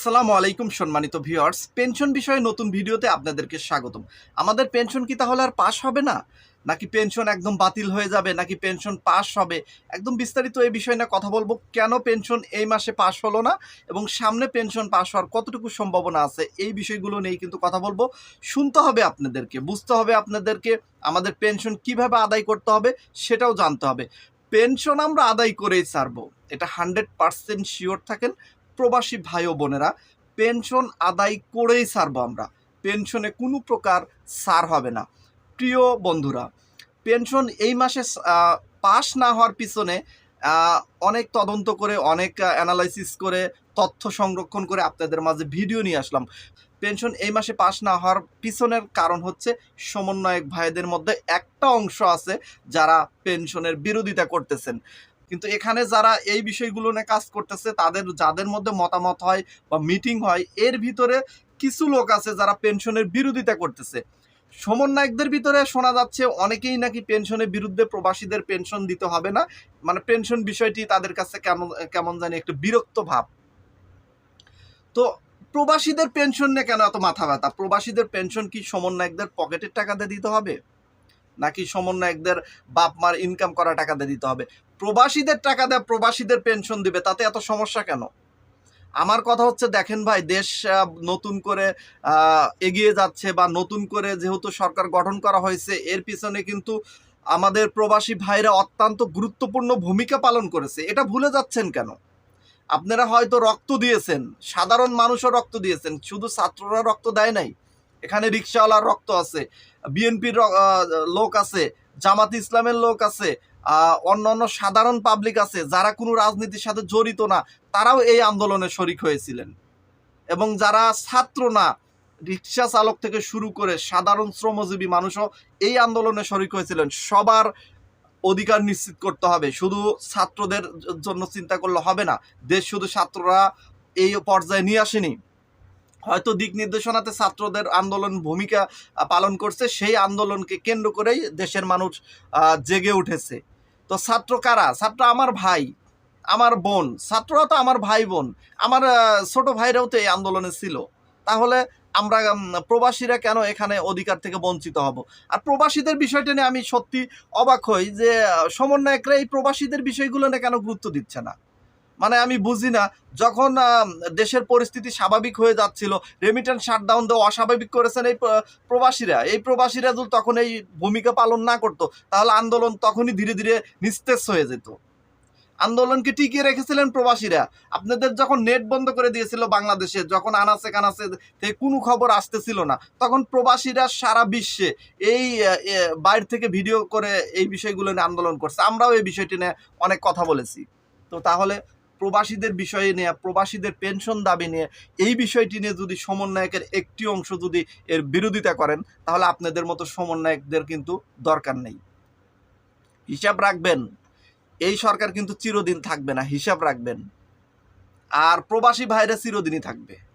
আসসালামু আলাইকুম সম্মানিত ভিউয়ার্স। পেনশন বিষয়ে নতুন ভিডিওতে আপনাদেরকে স্বাগতম। আমাদের পেনশন কি তাহলে আর পাস হবে না? নাকি পেনশন একদম বাতিল হয়ে যাবে? নাকি পেনশন পাস হবে? একদম বিস্তারিত এই বিষয় নিয়ে কথা বলব। কেন পেনশন এই মাসে পাস হলো না? এবং সামনে পেনশন পাস হওয়ার কতটুকু সম্ভাবনা আছে? এই বিষয়গুলো নিয়েই কিন্তু কথা বলব। শুনতে হবে আপনাদেরকে, বুঝতে হবে আপনাদেরকে আমাদের পেনশন কীভাবে আদায় করতে হবে সেটাও জানতে হবে। পেনশন আমরা আদায় করেই ছাড়বো। এটা হান্ড্রেড পার্সেন্ট শিওর থাকেন। প্রবাসী ভাই ও বোনেরা, পেনশন আদায় করেই ছাড়বো আমরা। পেনশনে কোনো প্রকার সার হবে না। প্রিয় বন্ধুরা, পেনশন এই মাসে পাস না হওয়ার পিছনে অনেক তদন্ত করে, অনেক অ্যানালাইসিস করে, তথ্য সংরক্ষণ করে আপনাদের মাঝে ভিডিও নিয়ে আসলাম। পেনশন এই মাসে পাস না হওয়ার পিছনের কারণ হচ্ছে সমন্বয়ক ভাইদের মধ্যে একটা অংশ আছে যারা পেনশনের বিরোধিতা করতেছেন। কিন্তু এখানে যারা এই বিষয়গুলো নিয়ে কাজ করতেছে, তাদের, যাদের মধ্যে মতামত হয় বা মিটিং হয়, এর ভিতরে কিছু লোক আছে যারা পেনশনের বিরোধিতা করতেছে। সমন্বয়কদের ভিতরে শোনা যাচ্ছে অনেকেই নাকি পেনশনের বিরুদ্ধে প্রবাসীদের পেনশন দিতে হবে না। মানে পেনশন বিষয়টি তাদের কাছে কেমন কেমন জানি একটু বিরক্ত ভাব। তো প্রবাসীদের পেনশন নিয়ে কেন এত মাথা ব্যথা? প্রবাসীদের পেনশন কি সমন্বয়কদের পকেটের টাকা দিয়ে দিতে হবে? নাকি সমন্বয়কদের বাপ মার ইনকাম করা টাকা দিয়ে দিতে হবে? প্রবাসীদের টাকা দেয় প্রবাসীদের পেনশন দিবে, তাতে এত সমস্যা কেন? আমার কথা হচ্ছে, দেখেন ভাই, দেশ নতুন করে এগিয়ে যাচ্ছে বা নতুন করে যেহেতু সরকার গঠন করা হয়েছে, এর পিছনে কিন্তু আমাদের প্রবাসী ভাইরা অত্যন্ত গুরুত্বপূর্ণ ভূমিকা পালন করেছে। এটা ভুলে যাচ্ছেন কেন? আপনারা হয়তো রক্ত দিয়েছেন, সাধারণ মানুষও রক্ত দিয়েছেন, শুধু ছাত্ররা রক্ত দেয় নাই, এখানে রিক্সাওয়ালার রক্ত আছে। বিএনপির লোক আছে, জামাত ইসলামের লোক আছে অন্য অন্য সাধারণ পাবলিক আছে, যারা কোনো রাজনীতির সাথে জড়িত না, তারাও এই আন্দোলনে শরিক হয়েছিলেন। এবং যারা ছাত্র না, রিক্সা চালক থেকে শুরু করে সাধারণ শ্রমজীবী মানুষও এই আন্দোলনে শরিক হয়েছিলেন। সবার অধিকার নিশ্চিত করতে হবে। শুধু ছাত্রদের জন্য চিন্তা করলে হবে না, দেশ শুধু ছাত্ররা এই পর্যায়ে নিয়ে আসেনি। হয়তো দিক নির্দেশনাতে ছাত্রদের আন্দোলন ভূমিকা পালন করছে, সেই আন্দোলনকে কেন্দ্র করেই দেশের মানুষ জেগে উঠেছে। তো ছাত্র কারা? ছাত্র আমার ভাই, আমার বোন। ছাত্ররা তো আমার ভাই বোন। আমার ছোট ভাইরাও তো এই আন্দোলনে ছিল। তাহলে আমরা প্রবাসীরা কেন এখানে অধিকার থেকে বঞ্চিত হব? আর প্রবাসীদের বিষয়টা নিয়ে আমি সত্যি অবাক হই যে সমন্বয়করা এই প্রবাসীদের বিষয়গুলো নিয়ে কেন গুরুত্ব দিচ্ছে না? মানে আমি বুঝি না, যখন দেশের পরিস্থিতি স্বাভাবিক হয়ে যাচ্ছিল রেমিটেন্স শাটডাউন দেওয়া অস্বাভাবিক করেছেন এই প্রবাসীরা। এই প্রবাসীরা যদি তখন এই ভূমিকা পালন না করতো, তাহলে আন্দোলন তখনই ধীরে ধীরে নিস্তেজ হয়ে যেত। আন্দোলনকে টিকিয়ে রেখেছিলেন প্রবাসীরা। আপনাদের যখন নেট বন্ধ করে দিয়েছিল বাংলাদেশে, যখন আনাচে কানাচে থেকে কোনো খবর আসতেছিল না, তখন প্রবাসীরা সারা বিশ্বে এই বাইরে থেকে ভিডিও করে এই বিষয়গুলো নিয়ে আন্দোলন করছে। আমরাও এই বিষয়টি নিয়ে অনেক কথা বলেছি। তো তাহলে প্রবাসীদের বিষয়ে নিয়ে, প্রবাসীদের পেনশন দাবি নিয়ে, এই বিষয়টি নিয়ে যদি সমন্বয়কের একটি অংশ যদি এর বিরোধিতা করেন, তাহলে আপনাদের মতো সমন্বয়কদের কিন্তু দরকার নেই। হিসাব রাখবেন। এই সরকার কিন্তু চিরদিন থাকবে না, হিসাব রাখবেন। আর প্রবাসী ভাইরা চিরদিনই থাকবে।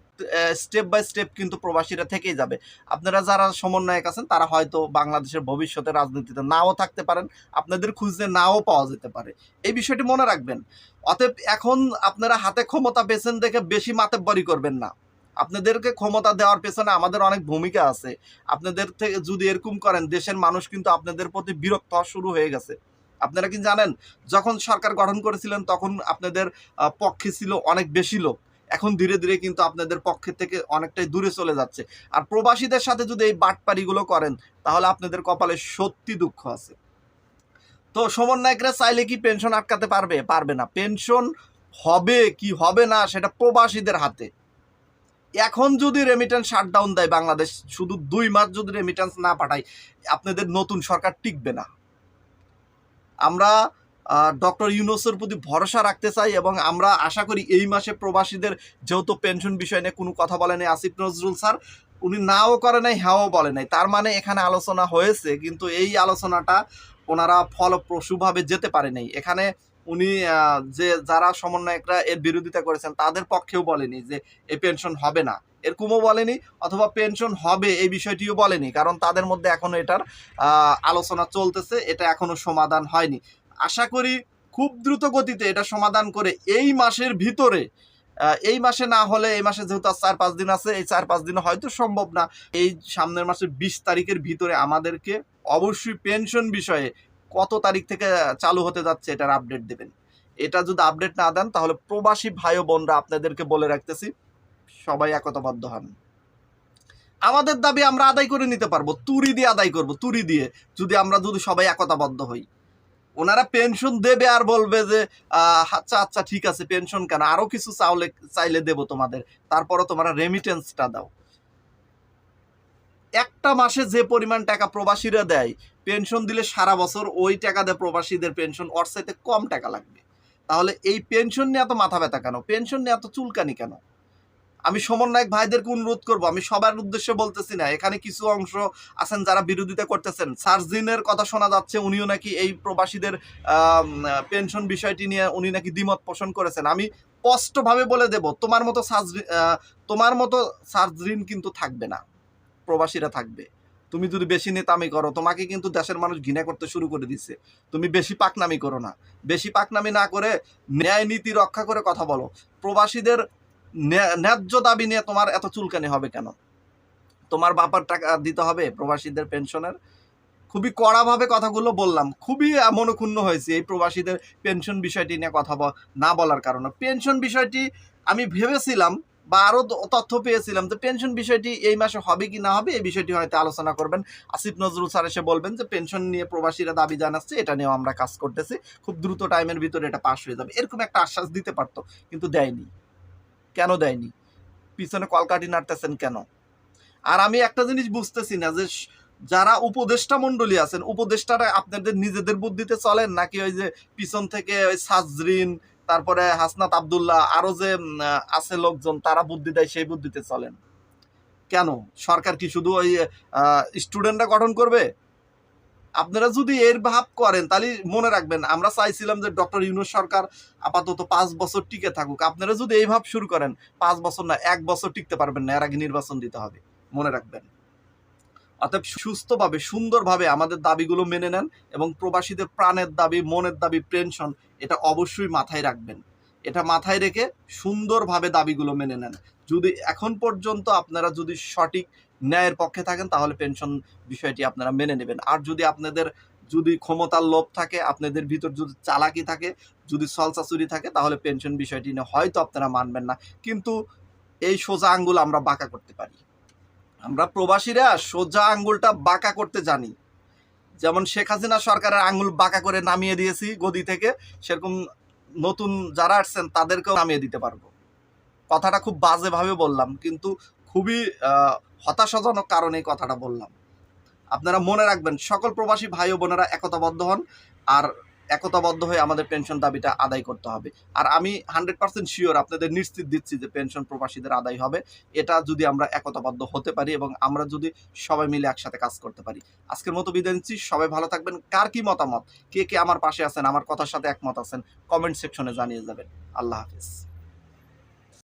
স্টেপ বাই স্টেপ কিন্তু প্রবাসীরা থেকেই যাবে। আপনারা যারা সমন্বয়ক আছেন, তারা হয়তো বাংলাদেশের ভবিষ্যতে রাজনীতিতে নাও থাকতে পারেন, আপনাদের খুঁজতে নাও পাওয়া যেতে পারে। এই বিষয়টি মনে রাখবেন। অতএব এখন আপনারা হাতে ক্ষমতা পেছেন দেখে বেশি মাতেব্বরি করবেন না। আপনাদেরকে ক্ষমতা দেওয়ার পেছনে আমাদের অনেক ভূমিকা আছে। আপনাদের থেকে যদি এরকম করেন, দেশের মানুষ কিন্তু আপনাদের প্রতি বিরক্ত হওয়া শুরু হয়ে গেছে। আপনারা কি জানেন, যখন সরকার গঠন করেছিলেন, তখন আপনাদের পক্ষে ছিল অনেক বেশি লোক। এখন ধীরে ধীরে কিন্তু আপনাদের পক্ষে থেকে অনেকটাই দূরে চলে যাচ্ছে। আর প্রবাসীদের সাথে যদি এই বাটপারিগুলো করেন, তাহলে আপনাদের কপালে সত্যি দুঃখ আছে। তো সমন্বয়করা চাইলে কি পেনশন আটকাতে পারবে? পারবে না। পেনশন হবে কি হবে না, সেটা প্রবাসীদের হাতে। এখন যদি রেমিটেন্স শাটডাউন দেয় বাংলাদেশ, শুধু দুই মাস যদি রেমিটেন্স না পাঠায়, আপনাদের নতুন সরকার টিকবে না। আমরা ডক্টর ইউনুসের প্রতি ভরসা রাখতে চাই এবং আমরা আশা করি এই মাসে প্রবাসীদের যেহেতু পেনশন বিষয় নিয়ে কোনো কথা বলেনি আসিফ নজরুল স্যার, উনি নাও করে নাই, হ্যাঁও বলে নাই। তার মানে এখানে আলোচনা হয়েছে, কিন্তু এই আলোচনাটা ওনারা ফলপ্রসূভাবে যেতে পারে নাই। এখানে উনি যে যারা সমন্বয়করা এর বিরোধিতা করেছেন, তাদের পক্ষেও বলেনি যে এই পেনশন হবে না। এরকমও বলেনি, অথবা পেনশন হবে এই বিষয়টিও বলেনি, কারণ তাদের মধ্যে এখনও এটার আলোচনা চলতেছে, এটা এখনও সমাধান হয়নি। আশা করি খুব দ্রুত গতিতে এটা সমাধান করে এই মাসের ভিতরে এই মাসে না হলে এই মাসে যেহেতু আর চার পাঁচ দিন আছে, এই চার পাঁচ দিন হয়তো সম্ভব না। এই সামনের মাসের বিশ তারিখের ভিতরে আমাদেরকে অবশ্যই পেনশন বিষয়ে কত তারিখ থেকে চালু হতে যাচ্ছে এটার আপডেট দেবেন। এটা যদি আপডেট না দেন, তাহলে প্রবাসী ভাই বোনরা আপনাদেরকে বলে রাখতেছি, সবাই একতাবদ্ধ হন। আমাদের দাবি আমরা আদায় করে নিতে পারব, তুরি দিয়ে আদায় করব, তুরি দিয়ে। যদি আমরা যদি সবাই একতাবদ্ধ হই। ওনারা পেনশন দেবে আর বলবে যে আচ্ছা আচ্ছা ঠিক আছে পেনশন কেন? আরও কিছু চাওলে চাইলে দেবো তোমাদের। তারপরও তোমরা রেমিটেন্সটা দাও। একটা মাসে যে পরিমাণ টাকা প্রবাসীরা দেয় পেনশন দিলে সারা বছর ওই টাকা দেয় প্রবাসীদের পেনশন ওর চাইতে কম টাকা লাগবে। তাহলে এই পেনশন নিয়ে এত মাথা ব্যথা কেন? পেনশন নিয়ে এত চুলকানি কেন? আমি সমন্বয়ক ভাইদেরকে অনুরোধ করব, আমি সবার উদ্দেশ্যে বলতেছি না, এখানে কিছু অংশ আছেন যারা বিরোধিতা করতেছেন। সার্জিনের কথা শোনা যাচ্ছে, উনিও নাকি এই প্রবাসীদের পেনশন বিষয়টি নিয়ে উনি নাকি দ্বিমত পোষণ করেছেন। আমি স্পষ্টভাবে বলে দেব, তোমার মতো তোমার মতো সার্জিন কিন্তু থাকবে না, প্রবাসীরা থাকবে। তুমি যদি বেশি নেতামি করো, তোমাকে কিন্তু দেশের মানুষ ঘৃণা করতে শুরু করে দিছে। তুমি বেশি পাকনামি করো না, বেশি পাকনামি না করে ন্যায় নীতি রক্ষা করে কথা বলো। প্রবাসীদের ন্যায্য দাবি নিয়ে তোমার এত চুলকানি হবে কেন? তোমার বাপার টাকা দিতে হবে প্রবাসীদের পেনশনের? খুবই কড়াভাবে কথাগুলো বললাম। খুবই মনক্ষুণ্ণ হয়েছে এই প্রবাসীদের পেনশন বিষয়টি নিয়ে কথা না বলার কারণে। পেনশন বিষয়টি আমি ভেবেছিলাম বা আরও তথ্য পেয়েছিলাম যে পেনশন বিষয়টি এই মাসে হবে কি না হবে, এই বিষয়টি হয়তো আলোচনা করবেন। আসিফ নজরুল স্যার এসে বলবেন যে পেনশন নিয়ে প্রবাসীরা দাবি জানাচ্ছে, এটা নিয়েও আমরা কাজ করতেছি। খুব দ্রুত টাইমের ভিতরে এটা পাস হয়ে যাবে। এরকম একটা আশ্বাস দিতে পারতো, কিন্তু দেয়নি। কেন দেয়নি? পিছনে কলকাটি নাড়তেছেন কেন? আর আমি একটা জিনিস বুঝতেছি না যে যারা উপদেষ্টা মণ্ডলী আছেন, উপদেষ্টারা আপনাদের নিজেদের বুদ্ধিতে চলেন? নাকি ওই যে পিছন থেকে ওই সাজরিন, তারপরে হাসনাত আবদুল্লাহ, আরও যে আছে লোকজন, তারা বুদ্ধি দেয়, সেই বুদ্ধিতে চলেন। কেন? সরকার কি শুধু ওই স্টুডেন্টরা গঠন করবে? আপনারা যদি এর ভাব করেন, তাহলে মনে রাখবেন, আমরা চাইছিলাম যে ডক্টর ইউনুস সরকার আপাতত পাঁচ বছর টিকে থাকুক। আপনারা যদি এই ভাব শুরু করেন, পাঁচ বছর না, এক বছর টিকতে পারবেন না, এর আগে নির্বাচন দিতে হবে। মনে রাখবেন। অর্থাৎ সুস্থভাবে, সুন্দরভাবে আমাদের দাবিগুলো মেনে নেন এবং প্রবাসীদের প্রাণের দাবি, মনের দাবি, পেনশন, এটা অবশ্যই মাথায় রাখবেন। এটা মাথায় রেখে সুন্দরভাবে দাবিগুলো মেনে নেন। যদি এখন পর্যন্ত আপনারা যদি সঠিক ন্যায়ের পক্ষে থাকেন, তাহলে পেনশন বিষয়টি আপনারা মেনে নেবেন। আর যদি আপনাদের, যদি ক্ষমতার লোভ থাকে, আপনাদের ভিতর যদি চালাকি থাকে, যদি সলসাচুরি থাকে, তাহলে পেনশন বিষয়টি নিয়ে হয়তো আপনারা মানবেন না। কিন্তু এই সোজা আঙ্গুল আমরা বাঁকা করতে পারি। আমরা প্রবাসীরা সোজা আঙ্গুলটা বাঁকা করতে জানি। যেমন শেখ হাসিনা সরকারের আঙ্গুল বাঁকা করে নামিয়ে দিয়েছি গদি থেকে, সেরকম নতুন যারা আসছেন, তাদেরকেও নামিয়ে দিতে পারব। কথাটা খুব বাজেভাবে বললাম, কিন্তু খুবই হতাশাজনক কারণে এই কথাটা বললাম। আপনারা মনে রাখবেন, সকল প্রবাসী ভাই ও বোনেরা একতাবদ্ধ হন আর একতাবদ্ধ হয়ে আমাদের পেনশন দাবিটা আদায় করতে হবে। আর আমি হান্ড্রেড পার্সেন্ট শিওর আপনাদের নিশ্চিত দিচ্ছি যে পেনশন প্রবাসীদের আদায় হবে। এটা যদি আমরা একতাবদ্ধ হতে পারি এবং আমরা যদি সবাই মিলে একসাথে কাজ করতে পারি। আজকের মতো বিদায় নিচ্ছি। সবাই ভালো থাকবেন। কার কি মতামত? কে কে আমার পাশে আছেন? আমার কথার সাথে একমত আছেন? কমেন্ট সেকশনে জানিয়ে যাবেন। আল্লাহ হাফিজ।